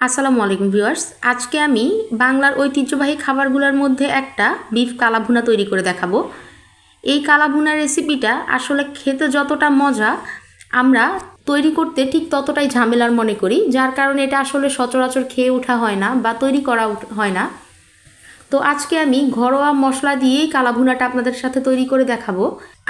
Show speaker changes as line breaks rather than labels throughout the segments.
আসসালামু আলাইকুম ভিউয়ার্স। আজকে আমি বাংলার ঐতিহ্যবাহী খাবারগুলোর মধ্যে একটা বিফ কালাভুনা তৈরি করে দেখাবো। এই কালাভুনা রেসিপিটা আসলে খেতে যতটা মজা আমরা তৈরি করতে ঠিক ততটাই ঝামেলার মনে করি, যার কারণে এটা আসলে সচরাচর খেয়ে ওঠা হয় না বা তৈরি করা হয় না। তো আজকে আমি ঘরোয়া মশলা দিয়েই কালাভুনাটা আপনাদের সাথে তৈরি করে দেখাবো।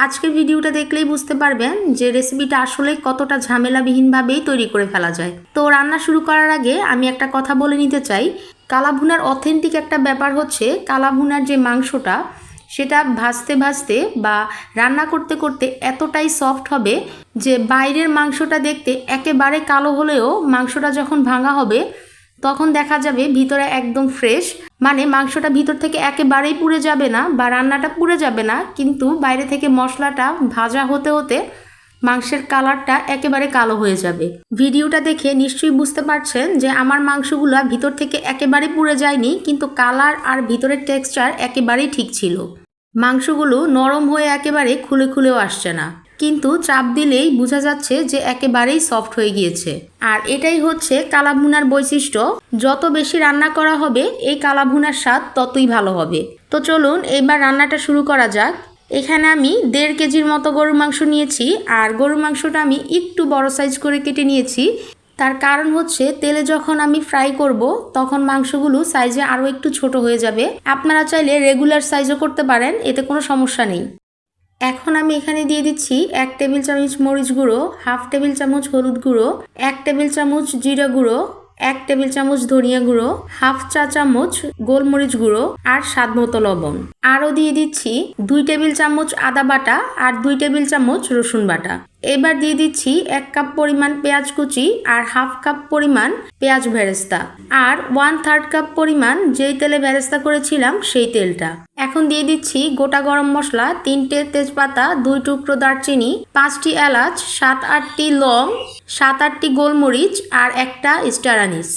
আজকের ভিডিওটা দেখলেই বুঝতে পারবেন যে রেসিপিটা আসলে কতটা ঝামেলাবিহীনভাবেই তৈরি করে ফেলা যায়। তো রান্না শুরু করার আগে আমি একটা কথা বলে নিতে চাই। কালাভুনার অথেন্টিক একটা ব্যাপার হচ্ছে কালাভুনার যে মাংসটা, সেটা ভাজতে ভাজতে বা রান্না করতে করতে এতটাই সফট হবে যে বাইরের মাংসটা দেখতে একেবারে কালো হলেও মাংসটা যখন ভাঙা হবে তখন দেখা যাবে ভিতরে একদম ফ্রেশ মানে মাংসটা ভিতর থেকে একেবারেই পুড়ে যাবে না বা রান্নাটা পুড়ে যাবে না, কিন্তু বাইরে থেকে মশলাটা ভাজা হতে হতে মাংসের কালারটা একেবারে কালো হয়ে যাবে। ভিডিওটা দেখে নিশ্চয়ই বুঝতে পারছেন যে আমার মাংসগুলো ভিতর থেকে একেবারে পুড়ে যায়নি, কিন্তু কালার আর ভিতরের টেক্সচার একেবারেই ঠিক ছিল। মাংসগুলো নরম হয়ে একেবারে খুলে খুলেও আসছে না। কিন্তু চাপ দিলেই বোঝা যাচ্ছে যে একেবারেই সফট হয়ে গিয়েছে। আর এটাই হচ্ছে কালাভুনার বৈশিষ্ট্য। যত বেশি রান্না করা হবে, এই কালাভুনার স্বাদ ততই ভালো হবে। তো চলুন এবার রান্নাটা শুরু করা যাক। এখানে আমি দেড় কেজির মতো গরুর মাংস নিয়েছি, আর গরুর মাংসটা আমি একটু বড় সাইজ করে কেটে নিয়েছি। তার কারণ হচ্ছে, তেলে যখন আমি ফ্রাই করব, তখন মাংসগুলো সাইজে আরও একটু ছোট হয়ে যাবে। আপনারা চাইলে রেগুলার সাইজও করতে পারেন, এতে কোনো সমস্যা নেই। এখন আমি এখানে দিয়ে দিচ্ছি এক টেবিল চামচ মরিচ গুঁড়ো, হাফ টেবিল চামচ হলুদ গুঁড়ো, এক টেবিল চামচ জিরা গুঁড়ো, এক টেবিল চামচ ধনিয়া গুঁড়ো, হাফ চা চামচ গোলমরিচ গুঁড়ো আর স্বাদ মতো লবণ। আরও দিয়ে দিচ্ছি দুই টেবিল চামচ আদা বাটা আর দুই টেবিল চামচ রসুন বাটা। এবার দিয়ে দিচ্ছি এক কাপ পরিমাণ পেঁয়াজ কুচি আর হাফ কাপ পরিমাণ পেঁয়াজ ভেরেস্তা। আর ওয়ান থার্ড কাপ পরিমাণ যেই তেলে ভেরেস্তা করেছিলাম সেই তেলটা। এখন দিয়ে দিচ্ছি গোটা গরম মশলা, তিনটে তেজপাতা, দুই টুকরো দারচিনি, পাঁচটি এলাচ, সাত আটটি লং, সাত আটটি গোলমরিচ আর একটা স্টার আনিস।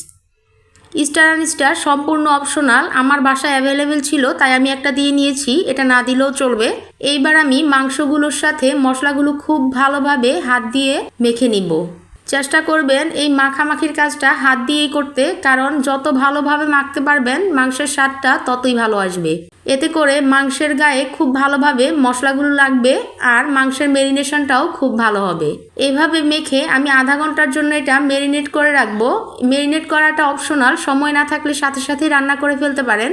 স্টার আনিসটা সম্পূর্ণ অপশনাল আমার বাসায় অ্যাভেলেবেল ছিল, তাই আমি একটা দিয়ে নিয়েছি, এটা না দিলেও চলবে। এইবার আমি মাংসগুলোর সাথে মশলাগুলো খুব ভালোভাবে হাত দিয়ে মেখে নিব। চেষ্টা করবেন এই মাখামাখির কাজটা হাত দিয়েই করতে, কারণ যত ভালোভাবে মাখতে পারবেন, মাংসের স্বাদটা ততই ভালো আসবে। এতে করে মাংসের গায়ে খুব ভালোভাবে মশলাগুলো লাগবে আর মাংসের মেরিনেশনটাও খুব ভালো হবে। এইভাবে মেখে আমি আধা ঘণ্টার জন্য এটা মেরিনেট করে রাখব। মেরিনেট করাটা অপশনাল, সময় না থাকলে সাথে সাথেই রান্না করে ফেলতে পারেন।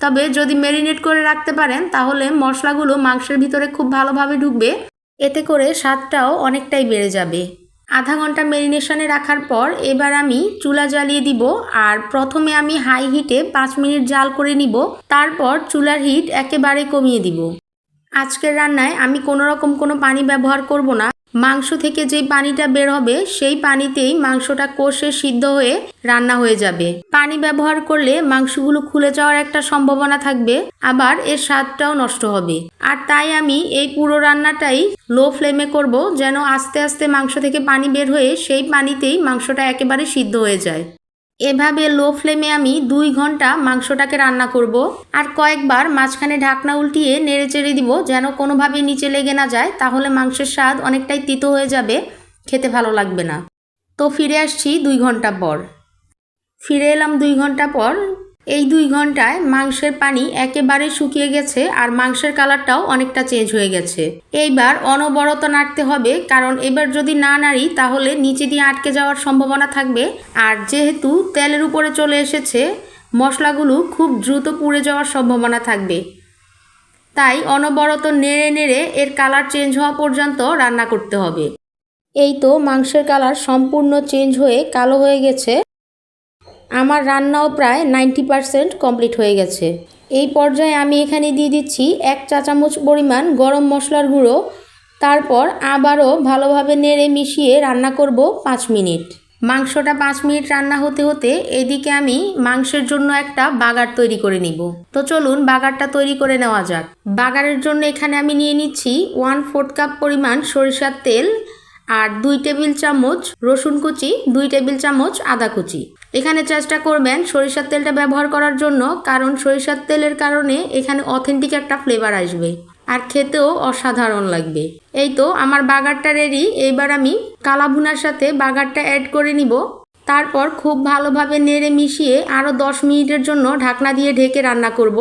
তবে যদি মেরিনেট করে রাখতে পারেন, তাহলে মশলাগুলো মাংসের ভিতরে খুব ভালোভাবে ঢুকবে। এতে করে স্বাদটাও অনেকটাই বেড়ে যাবে। আধা ঘণ্টা মেরিনেশনে রাখার পর এবার আমি চুলা জ্বালিয়ে দিব আর প্রথমে আমি হাই হিটে পাঁচ মিনিট জাল করে নিব, তারপর চুলার হিট একেবারে কমিয়ে দিব। আজকের রান্নায় আমি কোনো রকম কোনো পানি ব্যবহার করব না। মাংস থেকে যে পানিটা বের হবে, সেই পানিতেই মাংসটা কষে সিদ্ধ হয়ে রান্না হয়ে যাবে। পানি ব্যবহার করলে মাংসগুলো খুলে যাওয়ার একটা সম্ভাবনা থাকবে, আবার এর স্বাদটাও নষ্ট হবে। আর তাই আমি এই পুরো রান্নাটাই লো ফ্লেমে করব, যেন আস্তে আস্তে মাংস থেকে পানি বের হয়ে সেই পানিতেই মাংসটা একেবারে সিদ্ধ হয়ে যায়। এভাবে লো ফ্লেমে আমি দুই ঘণ্টা মাংসটাকে রান্না করব আর কয়েকবার মাঝখানে ঢাকনা উল্টিয়ে নেড়ে চেড়ে দিব যেন কোনোভাবে নিচে লেগে না যায়, তাহলে মাংসের স্বাদ অনেকটাই তিতো হয়ে যাবে, খেতে ভালো লাগবে না। তো ফিরে আসছি দুই ঘণ্টা পর। ফিরে এলাম দুই ঘণ্টা পর এই দুই ঘন্টায় মাংসের পানি একেবারে শুকিয়ে গেছে আর মাংসের কালারটাও অনেকটা চেঞ্জ হয়ে গেছে। এইবার অনবরত নাড়তে হবে, কারণ এবার যদি না নাড়ি তাহলে নিচে দিয়ে আটকে যাওয়ার সম্ভাবনা থাকবে। আর যেহেতু তেলের উপরে চলে এসেছে, মশলাগুলো খুব দ্রুত পুড়ে যাওয়ার সম্ভাবনা থাকবে। তাই অনবরত নেড়ে নেড়ে এর কালার চেঞ্জ হওয়া পর্যন্ত রান্না করতে হবে। এই তো মাংসের কালার সম্পূর্ণ চেঞ্জ হয়ে কালো হয়ে গেছে। আমার রান্নাও প্রায় নাইনটি পারসেন্ট কমপ্লিট হয়ে গেছে। এই পর্যায়ে আমি এখানে দিয়ে দিচ্ছি এক চা চামচ পরিমাণ গরম মশলার গুঁড়ো। তারপর আবারও ভালোভাবে নেড়ে মিশিয়ে রান্না করব পাঁচ মিনিট। মাংসটা পাঁচ মিনিট রান্না হতে হতে এদিকে আমি মাংসের জন্য একটা বাগার তৈরি করে নিব। তো চলুন বাগারটা তৈরি করে নেওয়া যাক। বাগারের জন্য এখানে আমি নিয়ে নিচ্ছি ওয়ান ফোর্থ কাপ পরিমাণ সরিষার তেল আর দুই টেবিল চামচ রসুন কুচি, দুই টেবিল চামচ আদা কুচি। এখানে চেষ্টা করবেন সরিষার তেলটা ব্যবহার করার জন্য, কারণ সরিষার তেলের কারণে এখানে অথেন্টিক একটা ফ্লেভার আসবে আর খেতেও অসাধারণ লাগবে। এই তো আমার বাগারটা রেডি এইবার আমি কালাভুনার সাথে বাগারটা অ্যাড করে নিব। তারপর খুব ভালোভাবে নেড়ে মিশিয়ে আরও দশ মিনিটের জন্য ঢাকনা দিয়ে ঢেকে রান্না করব,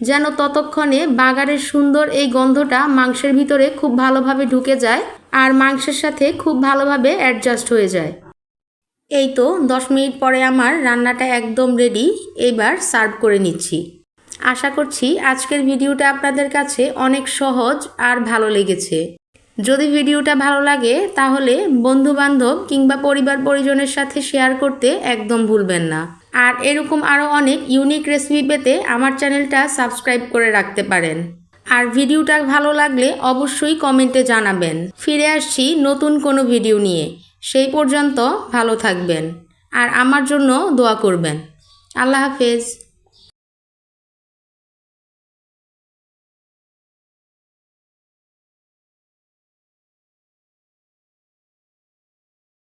যেন ততক্ষণে বাগারের সুন্দর এই গন্ধটা মাংসের ভিতরে খুব ভালোভাবে ঢুকে যায়। আর মাংসের সাথে খুব ভালোভাবে অ্যাডজাস্ট হয়ে যায়। এই তো দশ মিনিট পরে আমার রান্নাটা একদম রেডি এবার সার্ভ করে নিচ্ছি। আশা করছি আজকের ভিডিওটা আপনাদের কাছে অনেক সহজ আর ভালো লেগেছে। যদি ভিডিওটা ভালো লাগে, তাহলে বন্ধু বান্ধব কিংবা পরিবার পরিজনের সাথে শেয়ার করতে একদম ভুলবেন না। আর এরকম আরও অনেক ইউনিক রেসিপি পেতে আমার চ্যানেলটা সাবস্ক্রাইব করে রাখতে পারেন। আর ভিডিওটা ভালো লাগলে অবশ্যই কমেন্টে জানাবেন। ফিরে আসছি নতুন কোনো ভিডিও নিয়ে। সেই পর্যন্ত ভালো থাকবেন। আর আমার জন্য দোয়া করবেন। আল্লাহ হাফেজ।